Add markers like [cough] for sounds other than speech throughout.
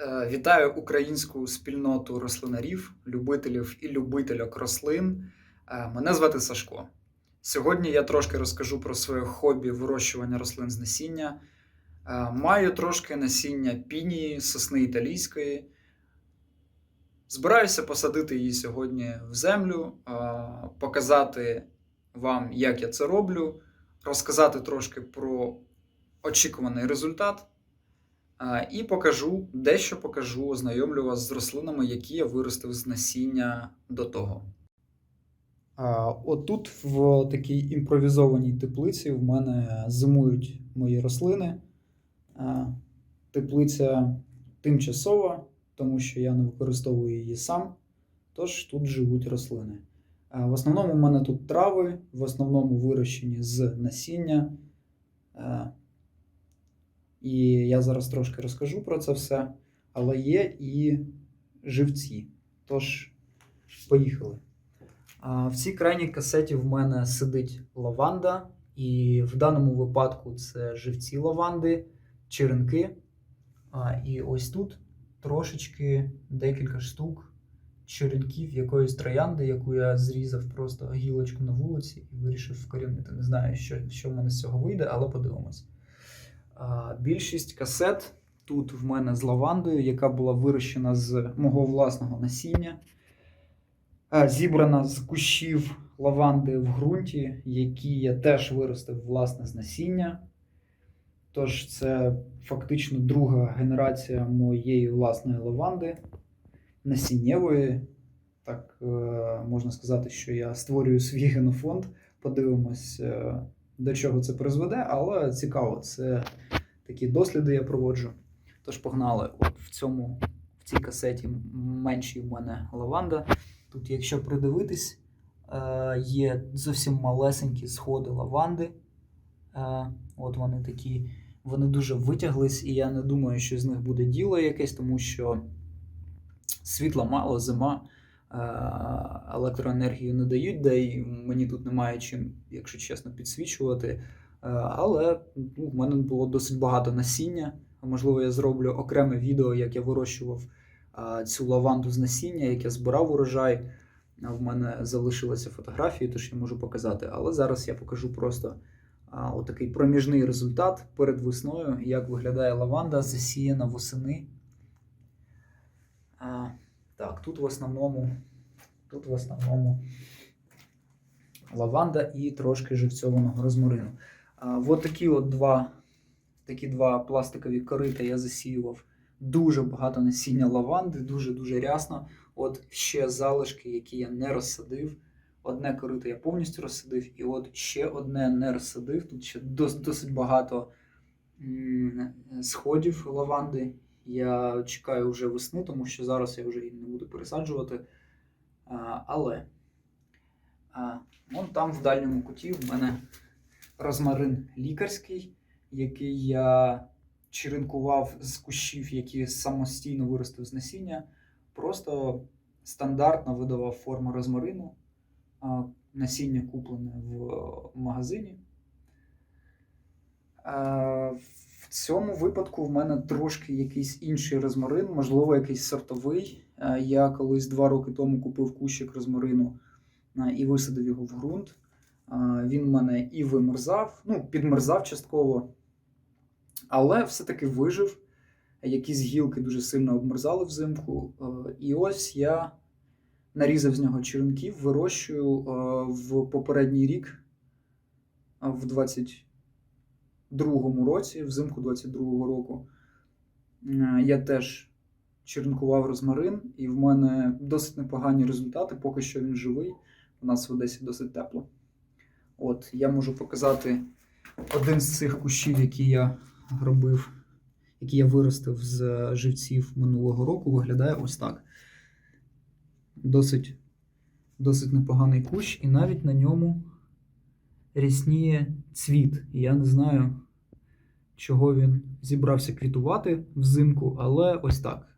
Е, Вітаю українську спільноту рослинарів, любителів і любительок рослин. Е, Мене звати Сашко. Сьогодні я трошки розкажу про своє хобі вирощування рослин з насіння. Е, Маю трошки насіння пінії, сосни італійської. Збираюся посадити її сьогодні в землю, показати вам, як я це роблю, розказати трошки про очікуваний результат. І покажу, дещо покажу, ознайомлю вас з рослинами, які я виростив з насіння до того. Отут, в такій імпровізованій теплиці, в мене зимують мої рослини. Теплиця тимчасова, тому що я не використовую її сам. Тож тут живуть рослини. В основному в мене тут трави, в основному вирощені з насіння. І я зараз трошки розкажу про це все. Але є і живці. Тож, поїхали. А, В цій крайній касеті в мене сидить лаванда, і в даному випадку це живці лаванди, черенки. А, І ось тут трошечки декілька штук черенків якоїсь троянди, яку я зрізав просто гілочку на вулиці і вирішив вкорінити. Не знаю, що, що в мене з цього вийде, але подивимось. Більшість касет тут в мене з лавандою, яка була вирощена з мого власного насіння, зібрана з кущів лаванди в ґрунті, які я теж виростив власне з насіння. Тож це фактично друга генерація моєї власної лаванди, насіннєвої. Так е, можна сказати, що я створюю свій генофонд. Подивимось, е, до чого це призведе, але цікаво, це такі досліди я проводжу. Тож погнали. От в цьому, в цій касеті меншій в мене лаванда. Тут, якщо придивитись, е, є зовсім малесенькі сходи лаванди. Е, От вони такі, вони дуже витяглись, і я не думаю, що з них буде діло якесь, тому що світла мало, зима, електроенергію не дають, де й мені тут немає чим, якщо чесно, підсвічувати. Е, Але ну, в мене було досить багато насіння. Можливо, я зроблю окреме відео, як я вирощував цю лаванду з насіння, як я збирав урожай. В мене залишилися фотографії, тож я можу показати. Але зараз я покажу просто отакий проміжний результат перед весною, як виглядає лаванда, засіяна восени. Так, тут в основному, тут в основному лаванда і трошки живцьованого розмарину. А, от такі от два, такі два пластикові корита я засіював дуже багато насіння лаванди, дуже-дуже рясно. От ще залишки, які я не розсадив. Одне корито я повністю розсадив, і от ще одне не розсадив. Тут ще досить багато сходів лаванди. Я чекаю вже весни, тому що зараз я вже її не буду пересаджувати. А, але а, вон там в дальньому куті в мене розмарин лікарський, який я черенкував з кущів, які самостійно виростив з насіння. Просто стандартна видова форма розмарину. а, Насіння куплене в магазині. В цьому випадку в мене трошки якийсь інший розмарин, можливо, якийсь сортовий. Я колись два роки тому купив кущик розмарину і висадив його в ґрунт. Він в мене і вимерзав, ну, підмерзав частково, але все-таки вижив. Якісь гілки дуже сильно обмерзали взимку. Е, І ось я нарізав з нього черенків, вирощую е, в попередній рік, в 22-му році, взимку 22-го року. е, Я теж черенкував розмарин, і в мене досить непогані результати. Поки що він живий. У нас в Одесі досить тепло. От, я можу показати один з цих кущів, які я робив, які я виростив з живців минулого року, виглядає ось так. Досить, досить непоганий кущ, і навіть на ньому рісніє цвіт. І я не знаю, чого він зібрався квітувати взимку, але ось так.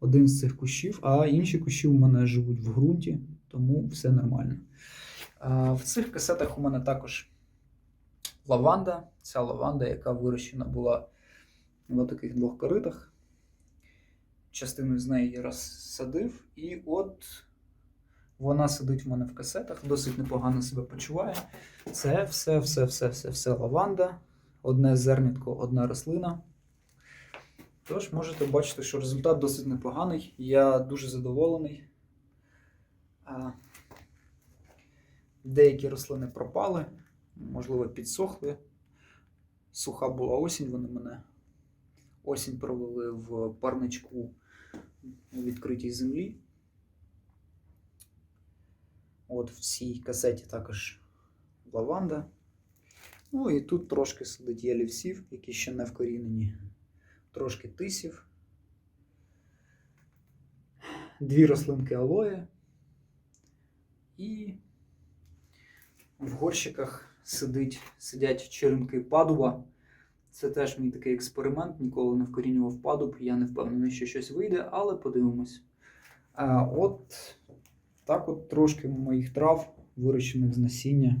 Один з цих кущів, а інші кущі у мене живуть в ґрунті, тому все нормально. В цих касетах у мене також лаванда. Ця лаванда, яка вирощена була в таких двох коритах. частину з неї я розсадив, і от вона сидить в мене в касетах, досить непогано себе почуває. Це все, все, все, все, все лаванда, одне зернятко, одна рослина. Тож можете бачити, що результат досить непоганий. Я дуже задоволений. Деякі рослини пропали, можливо, підсохли. Суха була осінь, вони мене осінь провели в парничку відкритій землі. От в цій касеті також лаванда. Ну і тут трошки сидить ялівсів, які ще не вкорінені, трошки тисів. Дві рослинки алоє. І в горщиках сидить, сидять черенки падуба. Це теж мій такий експеримент, ніколи не вкорінював падуб. Я не впевнений, що щось вийде, але подивимось. От так от трошки моїх трав, вирощених з насіння,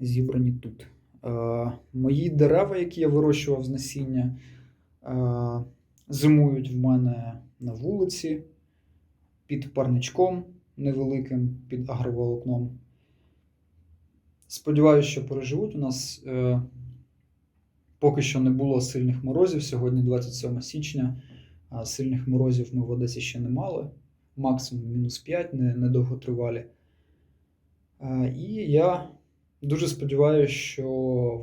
зібрані тут. Е, мої дерева, які я вирощував з насіння, е, зимують в мене на вулиці під парничком невеликим, під агроволокном. Сподіваюся, що переживуть. У нас е, поки що не було сильних морозів. Сьогодні 27 січня. Сильних морозів ми в Одесі ще не мали. Максимум мінус 5, не, недовго тривалі. А, і я дуже сподіваюся, що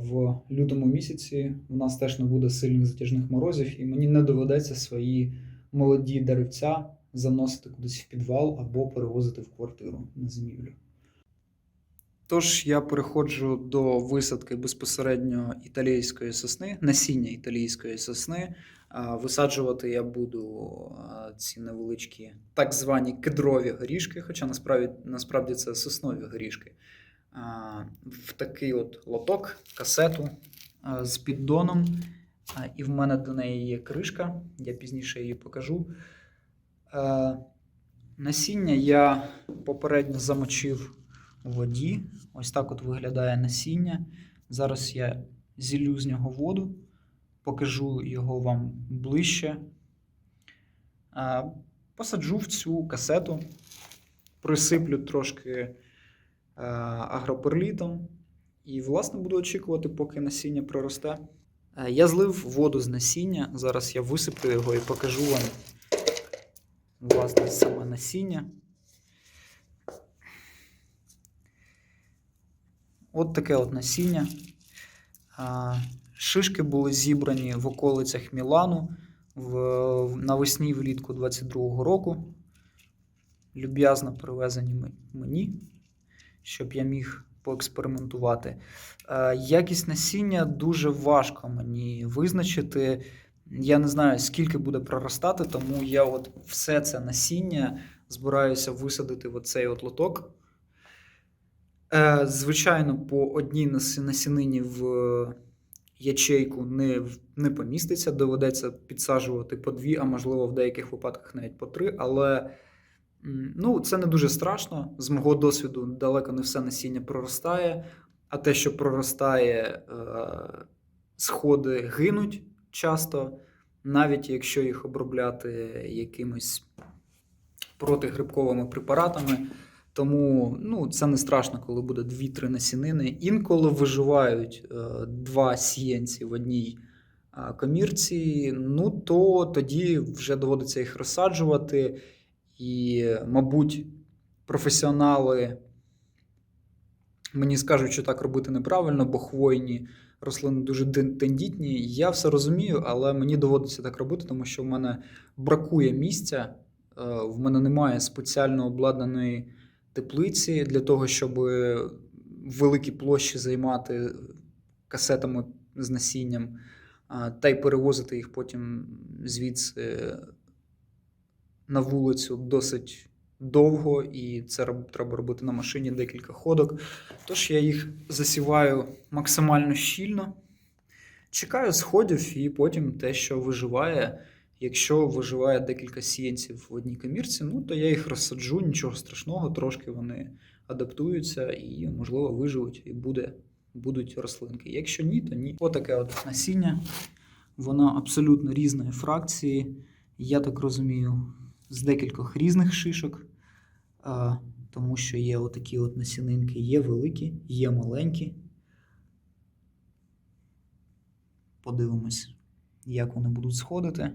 в лютому місяці в нас теж не буде сильних затяжних морозів, і мені не доведеться свої молоді деревця заносити кудись в підвал або перевозити в квартиру на зимівлю. Тож я переходжу до висадки безпосередньо італійської сосни, насіння італійської сосни. Висаджувати я буду ці невеличкі так звані кедрові горішки, хоча насправді, насправді це соснові горішки. В такий от лоток, касету з піддоном. І в мене до неї є кришка, я пізніше її покажу. Насіння я попередньо замочив у воді. Ось так от виглядає насіння. Зараз я зіллю з нього воду, покажу його вам ближче. Посаджу в цю касету, присиплю трошки агроперлітом і, власне, буду очікувати, поки насіння проросте. Я злив воду з насіння. Зараз я висиплю його і покажу вам власне саме насіння. От таке от насіння. Шишки були зібрані в околицях Мілану в, навесні влітку 22-го року. Люб'язно привезені мені, щоб я міг поекспериментувати. Якість насіння дуже важко мені визначити. Я не знаю, скільки буде проростати, тому я от все це насіння збираюся висадити в оцей от лоток. Е, Звичайно, по одній насінині в ячейку не, не поміститься, доведеться підсаджувати по дві, а можливо в деяких випадках навіть по три. Але ну, це не дуже страшно. З мого досвіду далеко не все насіння проростає, а те, що проростає, е, сходи гинуть часто, навіть якщо їх обробляти якимись протигрибковими препаратами. Тому ну, це не страшно, коли буде 2-3 насінини. Інколи виживають е, два сіянці в одній е, комірці, ну то тоді вже доводиться їх розсаджувати. І, мабуть, професіонали мені скажуть, що так робити неправильно, бо хвойні рослини дуже тендітні. Я все розумію, але мені доводиться так робити, тому що в мене бракує місця, е, в мене немає спеціально обладнаної теплиці для того, щоб великі площі займати касетами з насінням, та й перевозити їх потім звідси на вулицю досить довго, і це треба робити на машині декілька ходок. Тож я їх засіваю максимально щільно, чекаю сходів, і потім те, що виживає. Якщо виживає декілька сіянців в одній камірці, ну то я їх розсаджу, нічого страшного, трошки вони адаптуються і, можливо, виживуть і буде, будуть рослинки. Якщо ні, то ні. Отаке от насіння. Воно абсолютно різної фракції. я так розумію, з декількох різних шишок, тому що є отакі от насінинки, є великі, є маленькі. Подивимось, як вони будуть сходити.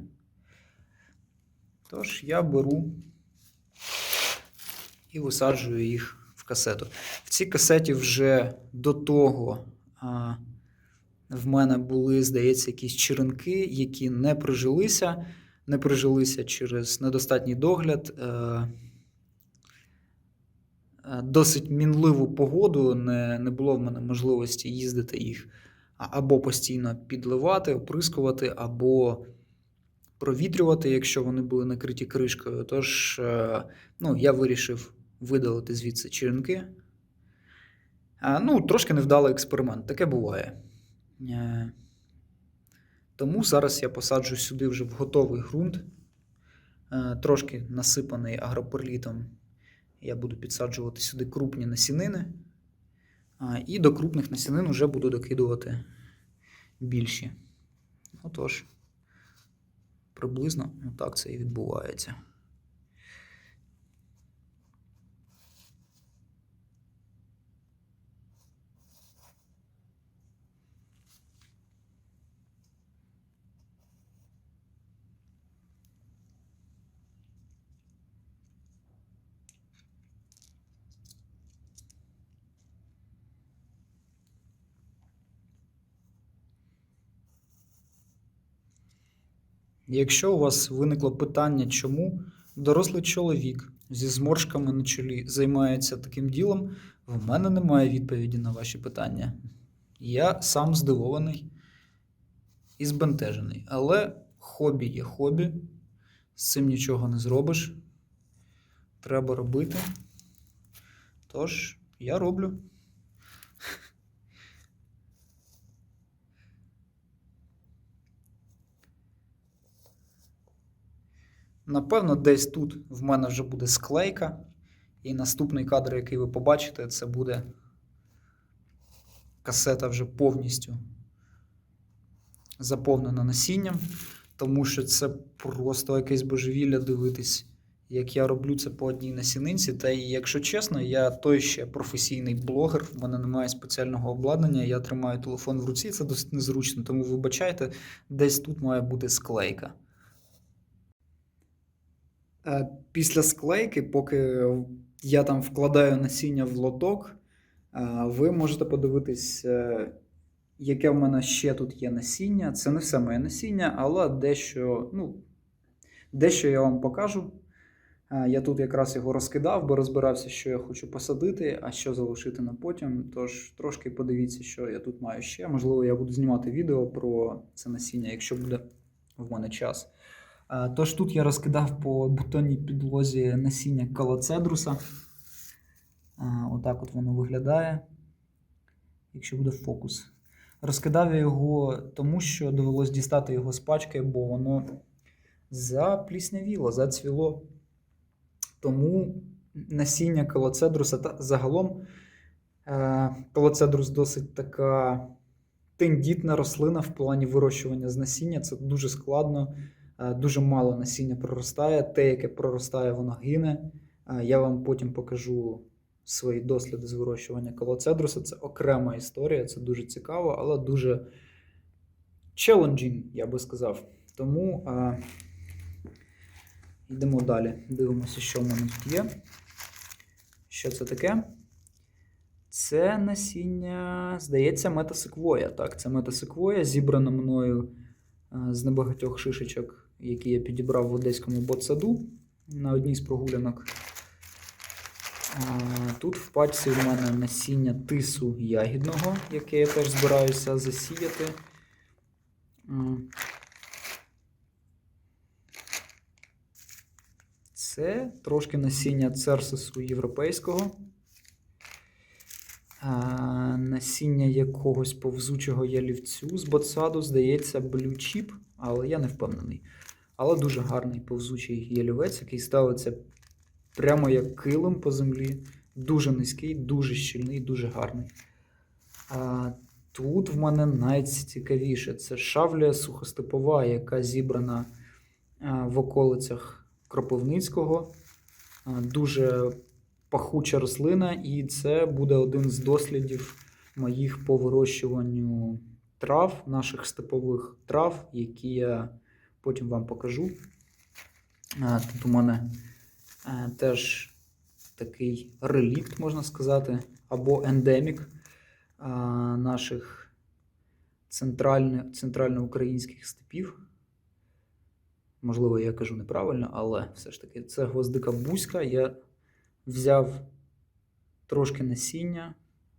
Тож я беру і висаджую їх в касету. В цій касеті вже до того а, в мене були, здається, якісь черенки, які не прижилися, не прижилися через недостатній догляд. Е, е, Досить мінливу погоду, не, не було в мене можливості їздити їх або постійно підливати, оприскувати, або провітрювати, якщо вони були накриті кришкою. Тож е, ну, я вирішив видалити звідси черенки. Ну, трошки невдалий експеримент, таке буває. Е, Тому зараз я посаджу сюди вже в готовий ґрунт, е, трошки насипаний агроперлітом. Я буду підсаджувати сюди крупні насінини. І до крупних насінин вже буду докидувати більші. Отож, приблизно так це і відбувається. Якщо у вас виникло питання, чому дорослий чоловік зі зморшками на чолі займається таким ділом, в мене немає відповіді на ваші питання. Я сам здивований і збентежений. Але хобі є хобі, з цим нічого не зробиш. Треба робити. Тож, я роблю. Напевно, десь тут в мене вже буде склейка. І наступний кадр, який ви побачите, це буде касета вже повністю заповнена насінням, тому що це просто якесь божевілля дивитись, як я роблю це по одній насінинці. Та і якщо чесно, я той ще професійний блогер, в мене немає спеціального обладнання, я тримаю телефон в руці, це досить незручно, тому вибачайте, десь тут має бути склейка. Е, Після склейки, поки я там вкладаю насіння в лоток, е, ви можете подивитись, е, яке в мене ще тут є насіння. Це не все моє насіння, але дещо, ну, дещо я вам покажу. Я тут якраз його розкидав, бо розбирався, що я хочу посадити, а що залишити на потім. Тож трошки подивіться, що я тут маю ще. Можливо, я буду знімати відео про це насіння, якщо буде в мене час. Е, Тож тут я розкидав по бетонній підлозі насіння калацедруса. Е, Отак от воно виглядає, якщо буде фокус. Розкидав я його тому, що довелось дістати його з пачки, бо воно запліснявіло, зацвіло. Тому насіння калацедруса та загалом е, калацедрус досить така тендітна рослина в плані вирощування з насіння. Це дуже складно. Е, Дуже мало насіння проростає. Те, яке проростає, воно гине. Е, Я вам потім покажу свої досліди з вирощування колоцедруса. Це окрема історія, це дуже цікаво, але дуже challenging, я би сказав. Тому е, йдемо далі. Дивимося, що в мене тут є. Що це таке? Це насіння, здається, метасеквоя. Так, це метасеквоя, зібрана мною з небагатьох шишечок, які я підібрав в одеському ботсаду на одній з прогулянок. Тут в пачці в мене насіння тису ягідного, яке я теж збираюся засіяти. Це трошки насіння церсису європейського. Насіння якогось повзучого ялівцю з ботсаду, здається, Blue Chip, але я не впевнений. Але дуже гарний повзучий ялівець, який ставиться прямо як килим по землі. Дуже низький, дуже щільний, дуже гарний. А тут в мене найцікавіше це шавля сухостепова, яка зібрана в околицях Кропивницького. Дуже пахуча рослина, і це буде один з дослідів моїх по вирощуванню трав, наших степових трав, які я потім вам покажу. Тут у мене е, теж такий релікт, можна сказати, або ендемік наших центральноукраїнських степів. Можливо, я кажу неправильно, але все ж таки це гвоздика бузька. Я взяв трошки насіння,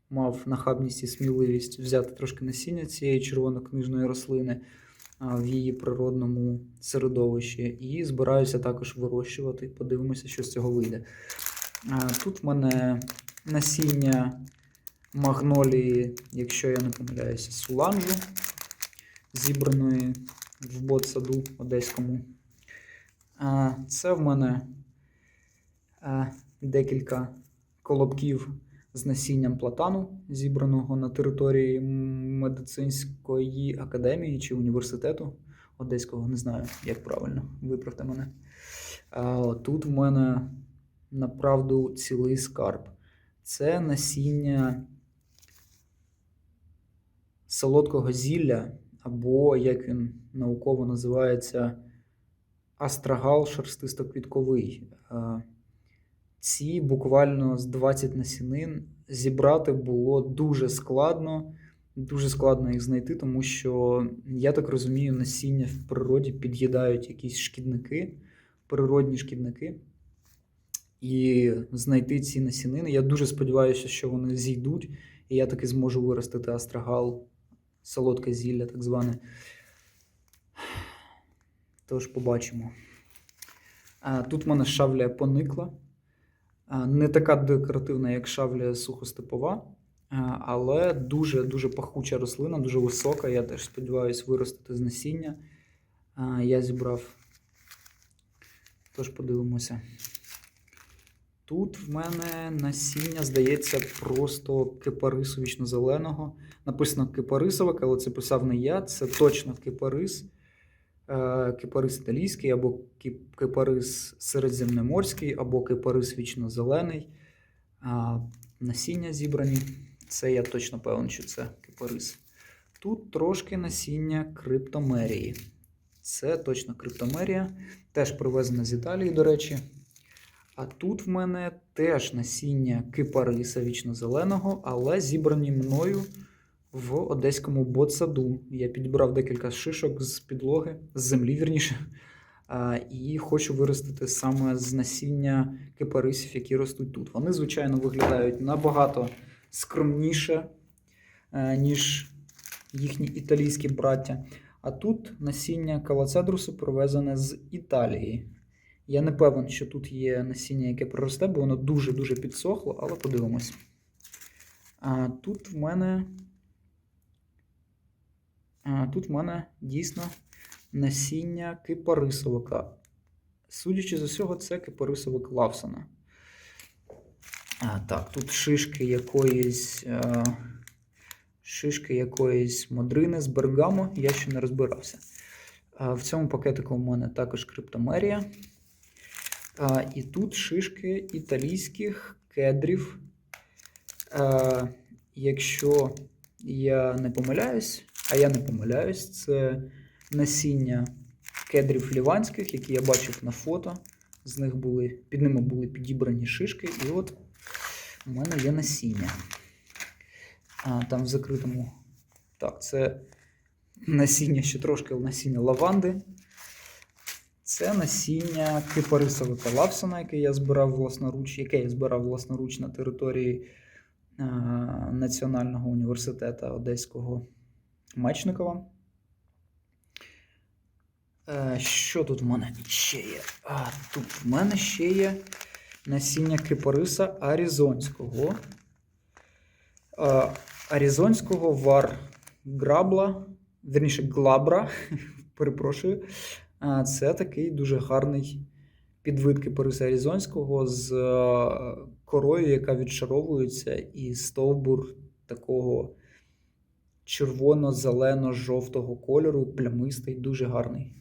мав нахабність і сміливість взяти трошки насіння цієї червонокнижної рослини в її природному середовищі і збираюся також вирощувати. Подивимося, що з цього вийде. Тут в мене насіння магнолії, якщо я не помиляюся, суланжу, зібраної в ботсаду одеському. Це в мене декілька колобків з насінням платану, зібраного на території медицинської академії чи університету одеського, не знаю, як правильно, виправте мене. Тут в мене направду цілий скарб. Це насіння солодкого зілля, або, як він науково називається, астрагал шерстисто-квітковий. Ці буквально з 20 насінин зібрати було дуже складно. Дуже складно їх знайти, тому що, я так розумію, насіння в природі під'їдають якісь шкідники, природні шкідники. І знайти ці насінини. Я дуже сподіваюся, що вони зійдуть, і я таки зможу виростити астрагал, солодке зілля, так зване. Тож побачимо. Тут в мене шавля поникла. Не така декоративна, як шавля сухостепова, але дуже-дуже пахуча рослина, дуже висока. Я теж сподіваюся виростити з насіння. Я зібрав. Тож подивимося. Тут в мене насіння, здається, просто кипарису вічно-зеленого. Написано кипарисовик, але це писав не я. Це точно кипарис. Е, Кипарис італійський, або кипарис середземноморський, або кипарис вічно-зелений. Насіння зібрані. Це я точно певен, що це кипарис. Тут трошки насіння криптомерії. Це точно криптомерія. Теж привезена з Італії, до речі. А тут в мене теж насіння кипариса вічно-зеленого, але зібрані мною в одеському ботсаду. Я підібрав декілька шишок з підлоги, з землі, вірніше. І хочу виростити саме з насіння кипарисів, які ростуть тут. Вони, звичайно, виглядають набагато скромніше, е, ніж їхні італійські браття. А тут насіння калацедрусу привезене з Італії. Я не певен, що тут є насіння, яке проросте, бо воно дуже-дуже підсохло, але подивимось. А тут в мене. Тут в мене дійсно насіння кипарисовика. Судячи з усього, це кипарисовик Лавсона. А, так, тут шишки якоїсь. А, шишки якоїсь модрини з бергамо, я ще не розбирався. В цьому пакетику у мене також криптомерія. І тут шишки італійських кедрів. Якщо я не помиляюсь, а я не помиляюсь, це насіння кедрів ліванських, які я бачив на фото. З них були, під ними були підібрані шишки, і от у мене є насіння. А, там в закритому. Так, це насіння ще трошки насіння лаванди. Це насіння кипарисовика Лапсона, яке я збирав власноруч, яке я збирав власноруч на території Національного університету Одеського Мечникова. Е, Що тут в мене ще є? А, тут в мене ще є насіння кипариса Аризонського. А, Аризонського вар грабла, верніше глабра, [laughs] перепрошую. Це такий дуже гарний підвид кипариса Аризонського з е, корою, яка відшаровується, і стовбур такого червоно-зелено-жовтого кольору, плямистий, дуже гарний.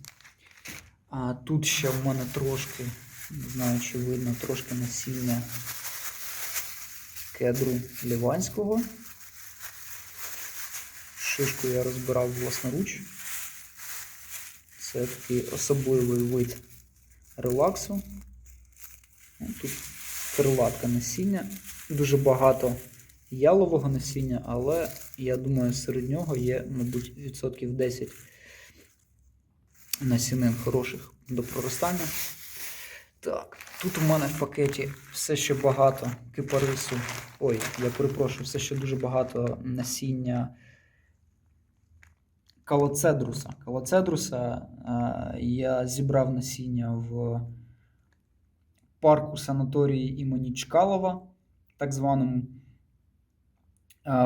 А тут ще в мене трошки, не знаю, чи видно, трошки насіння кедру ліванського. Шишку я розбирав власноруч. Це такий особливий вид релаксу. Крилатка насіння. Дуже багато ялового насіння, але я думаю, серед нього є, мабуть, відсотків 10 насінин хороших до проростання. Так, тут у мене в пакеті все ще багато кипарису. Ой, я перепрошую, все ще дуже багато насіння калоцедруса. Калоцедруса е, я зібрав насіння в парку санаторії імені Чкалова, так званому.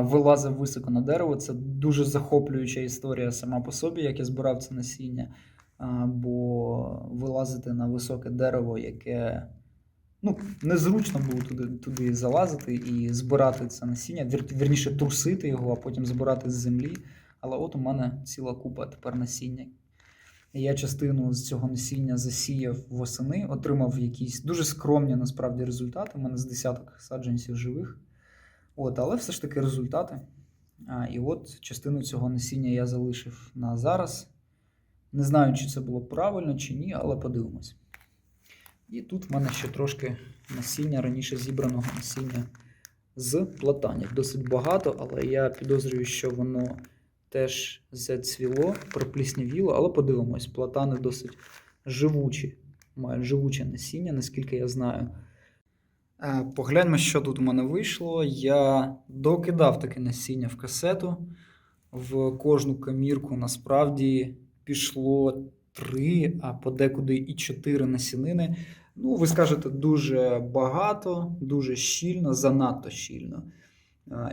Вилазив високо на дерево. Це дуже захоплююча історія сама по собі, як я збирав це насіння. Бо вилазити на високе дерево, яке ну, незручно було туди, туди залазити і збирати це насіння, вір, вірніше трусити його, а потім збирати з землі. Але от у мене ціла купа тепер насіння. Я частину з цього насіння засіяв восени, отримав якісь дуже скромні насправді результати. У мене з десяток саджанців живих. От, але все ж таки результати. А, і от частину цього насіння я залишив на зараз. Не знаю, чи це було правильно чи ні, але подивимось. І тут в мене ще трошки насіння раніше зібраного насіння з платанів. Досить багато, але я підозрюю, що воно теж зацвіло, пропліснявіло, але подивимось, платани досить живучі, мають живуче насіння, наскільки я знаю. Е, Погляньмо, що тут у мене вийшло. Я докидав таке насіння в касету. В кожну камірку насправді пішло три, а подекуди і чотири насінини. Ну, ви скажете, дуже багато, дуже щільно, занадто щільно.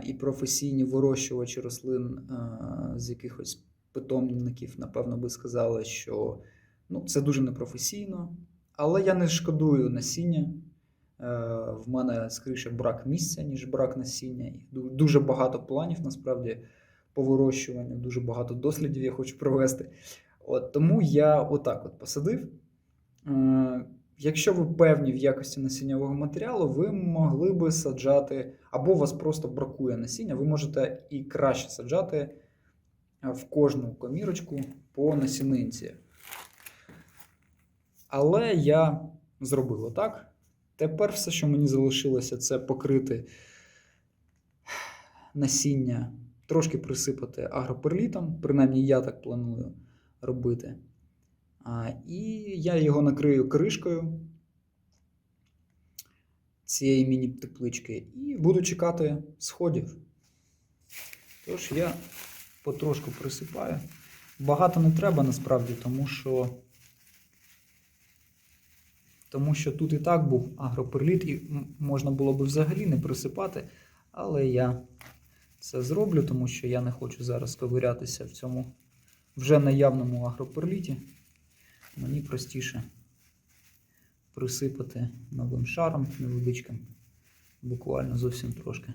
І професійні вирощувачі рослин з якихось питомників, напевно, би сказали, що ну, це дуже непрофесійно. Але я не шкодую насіння. Е, В мене скоріше брак місця, ніж брак насіння. Дуже багато планів насправді по вирощуванню, дуже багато дослідів я хочу провести. От, тому я отак от посадив. Якщо ви певні в якості насіннєвого матеріалу, ви могли би саджати, або у вас просто бракує насіння, ви можете і краще саджати е, в кожну комірочку по насінинці. Але я зробив отак. Тепер все, що мені залишилося, це покрити насіння, трошки присипати агроперлітом. Принаймні, я так планую робити. І я його накрию кришкою цієї міні-теплички і буду чекати сходів. Тож я потрошку присипаю. Багато не треба насправді, тому що, тому що тут і так був агроперліт, і можна було би взагалі не присипати, але я це зроблю, тому що я не хочу зараз ковирятися в цьому вже наявному агроперліті. Мені простіше присипати новим шаром невеличким, буквально зовсім трошки.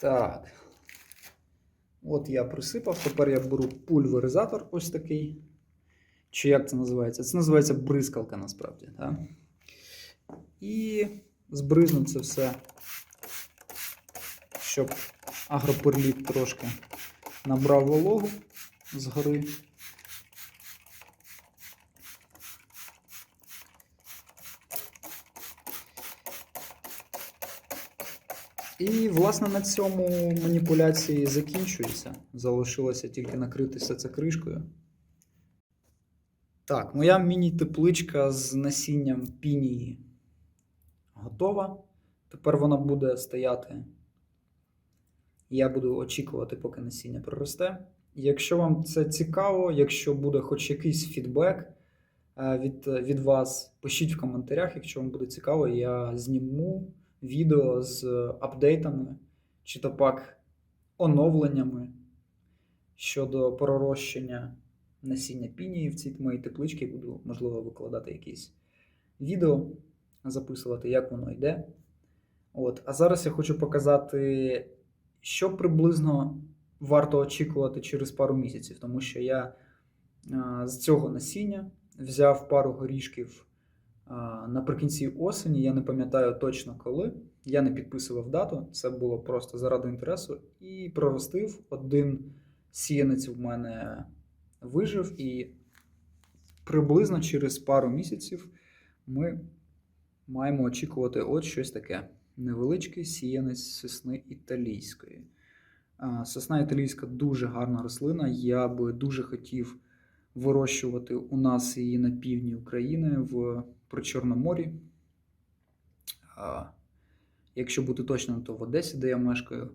Так. От я присипав. Тепер я беру пульверизатор ось такий. Чи як це називається? Це називається бризкалка насправді. Так? І збризну це все, щоб агроперліт трошки набрав вологу згори. І, власне, на цьому маніпуляції закінчуються. Залишилося тільки накрити все це кришкою. Так, моя міні-тепличка з насінням пінії готова. Тепер вона буде стояти. Я буду очікувати, поки насіння проросте. Якщо вам це цікаво, якщо буде хоч якийсь фідбек е, від, від вас, пишіть в коментарях, якщо вам буде цікаво, я зніму відео з апдейтами чи то пак оновленнями щодо пророщення насіння пінії в цій моїй тепличці. Буду, можливо, викладати якісь відео, записувати, як воно йде. От. А зараз я хочу показати, що приблизно варто очікувати через пару місяців, тому що я а, з цього насіння взяв пару горішків наприкінці осені. Я не пам'ятаю точно коли. Я не підписував дату, це було просто заради інтересу. І проростив один сіянець в мене вижив, і приблизно через пару місяців ми маємо очікувати от щось таке. Невеличкий сіянець сосни італійської. Сосна італійська дуже гарна рослина. Я би дуже хотів вирощувати у нас її на півдні України в Причорноморі. А, Якщо бути точним, то в Одесі, де я мешкаю,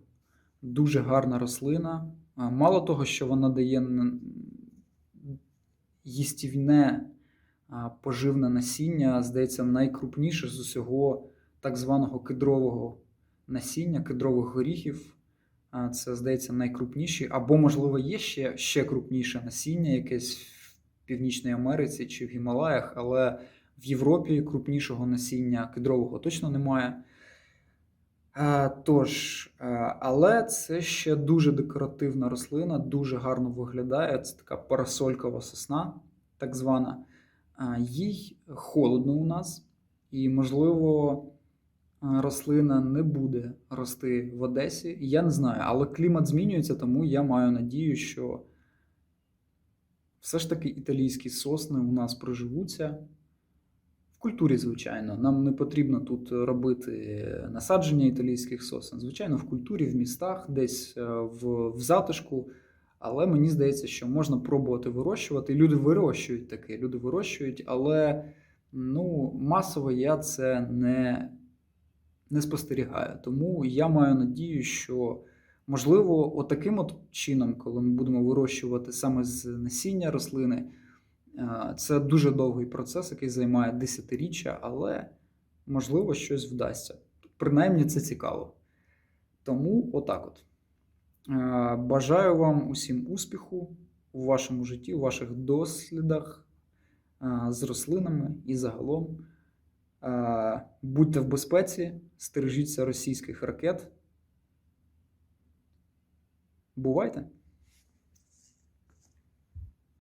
дуже гарна рослина. Мало того, що вона дає їстівне поживне насіння, здається, найкрупніше з усього так званого кедрового насіння, кедрових горіхів. Це, здається, найкрупніші, або, можливо, є ще, ще крупніше насіння, якесь в Північній Америці чи в Гімалаях, але в Європі крупнішого насіння кедрового точно немає. А, Тож, а, але це ще дуже декоративна рослина, дуже гарно виглядає. Це така парасолькова сосна, так звана. А, Їй холодно у нас, і, можливо, рослина не буде рости в Одесі. Я не знаю, але клімат змінюється, тому я маю надію, що все ж таки італійські сосни у нас проживуться. Культурі, звичайно, нам не потрібно тут робити насадження італійських сосен. Звичайно, в культурі, в містах, десь е, в, в затишку. Але мені здається, що можна пробувати вирощувати. Люди вирощують таке, люди вирощують, але ну, масово я це не, не спостерігаю. Тому я маю надію, що можливо, отаким от чином, коли ми будемо вирощувати саме з насіння рослини. Е, Це дуже довгий процес, який займає десятиріччя, але можливо щось вдасться. Принаймні це цікаво. Тому отак от. Е, Бажаю вам усім успіху у вашому житті, у ваших дослідах е, з рослинами і загалом. Будьте в безпеці, стережіться російських ракет. Бувайте!